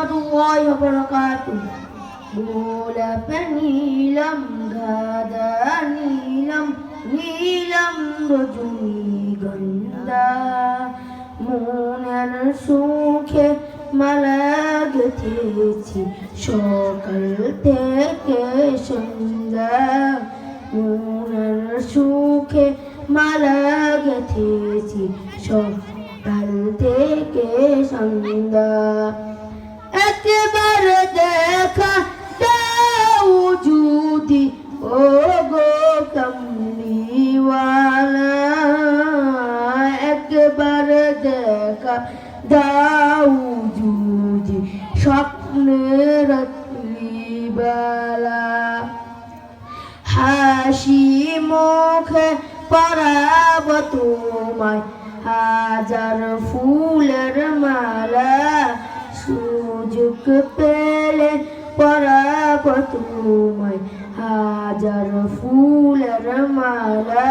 রহমতুল্লাহি ওয়া বারাকাতুহু গোলাপ নীলম, গাদা নীলম নীলম রজনীগন্ধা মনের সুখে মালা গেথেছি, সকাল থেকে সন্ধ্যা। মনের সুখে মালা গেথেছি, সকাল থেকে সন্ধ্যা। দাও যদি স্বপ্নের রাত্রিবেলা হাসি মুখে পরাব তোমায়, হাজার ফুলের মালা সুযোগ পেলে পরাব তোমায়, হাজার ফুলের মালা